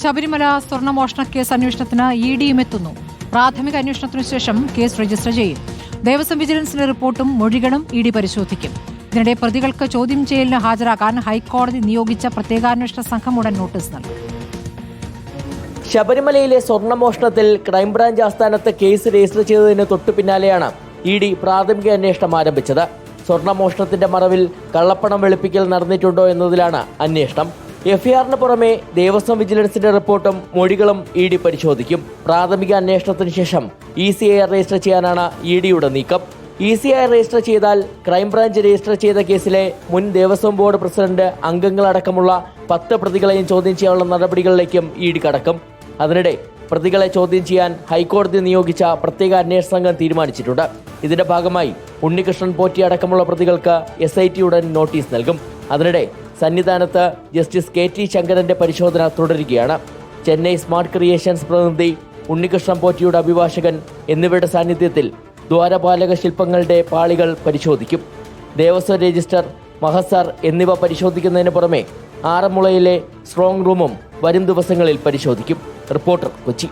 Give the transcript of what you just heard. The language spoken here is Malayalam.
ശബരിമല സ്വർണമോഷണ കേസ് അന്വേഷണത്തിന് ഇ ഡിയും എത്തുന്നു. പ്രാഥമിക അന്വേഷണത്തിനു ശേഷം കേസ് രജിസ്റ്റർ ചെയ്യും. ദേവസ്വം വിജിലൻസിന്റെ റിപ്പോർട്ടും മൊഴികളും ഇ ഡി പരിശോധിക്കും. ഇതിനിടെ പ്രതികൾക്ക് ചോദ്യം ചെയ്യലിന് ഹാജരാക്കാൻ ഹൈക്കോടതി നിയോഗിച്ച പ്രത്യേകാന്വേഷണ സംഘം ഉടൻ നോട്ടീസ് നൽകും. ശബരിമലയിലെ സ്വർണമോഷണത്തിൽ ക്രൈംബ്രാഞ്ച് ആസ്ഥാനത്ത് കേസ് രജിസ്റ്റർ ചെയ്തതിന് തൊട്ടു പിന്നാലെയാണ് ഇ ഡി പ്രാഥമിക അന്വേഷണം ആരംഭിച്ചത്. സ്വർണമോഷണത്തിന്റെ മറവിൽ കള്ളപ്പണം വെളുപ്പിക്കൽ നടന്നിട്ടുണ്ടോ എന്നതിലാണ് അന്വേഷണം. എഫ്ഐആറിന് പുറമെ ദേവസ്വം വിജിലൻസിന്റെ റിപ്പോർട്ടും മൊഴികളും ഇ ഡി പരിശോധിക്കും. പ്രാഥമിക അന്വേഷണത്തിന് ശേഷം ഇ സി ഐ രജിസ്റ്റർ ചെയ്യാനാണ് ഇ ഡിയുടെ നീക്കം. ഇ സി ഐ രജിസ്റ്റർ ചെയ്താൽ ക്രൈംബ്രാഞ്ച് രജിസ്റ്റർ ചെയ്ത കേസിലെ മുൻ ദേവസ്വം ബോർഡ് പ്രസിഡന്റ് അംഗങ്ങളടക്കമുള്ള പത്ത് പ്രതികളെയും ചോദ്യം ചെയ്യാനുള്ള നടപടികളിലേക്കും ഇ ഡി കടക്കും. അതിനിടെ പ്രതികളെ ചോദ്യം ചെയ്യാൻ ഹൈക്കോടതി നിയോഗിച്ച പ്രത്യേക അന്വേഷണ സംഘം തീരുമാനിച്ചിട്ടുണ്ട്. ഇതിന്റെ ഭാഗമായി ഉണ്ണികൃഷ്ണൻ പോറ്റി അടക്കമുള്ള പ്രതികൾക്ക് എസ് ഐ ടി ഉടൻ നോട്ടീസ് നൽകും. അതിനിടെ സന്നിധാനത്ത് ജസ്റ്റിസ് കെ ടി ശങ്കരന്റെ പരിശോധന തുടരുകയാണ്. ചെന്നൈ സ്മാർട്ട് ക്രിയേഷൻസ് പ്രതിനിധി ഉണ്ണികൃഷ്ണൻ പോറ്റിയുടെ അഭിഭാഷകൻ എന്നിവരുടെ സാന്നിധ്യത്തിൽ ദ്വാരപാലക ശില്പങ്ങളുടെ പാളികൾ പരിശോധിക്കും. ദേവസ്വം രജിസ്റ്റർ മഹസർ എന്നിവ പരിശോധിക്കുന്നതിന് പുറമെ ആറന്മുളയിലെ സ്ട്രോങ് റൂമും വരും ദിവസങ്ങളിൽ പരിശോധിക്കും. റിപ്പോർട്ടർ കൊച്ചി.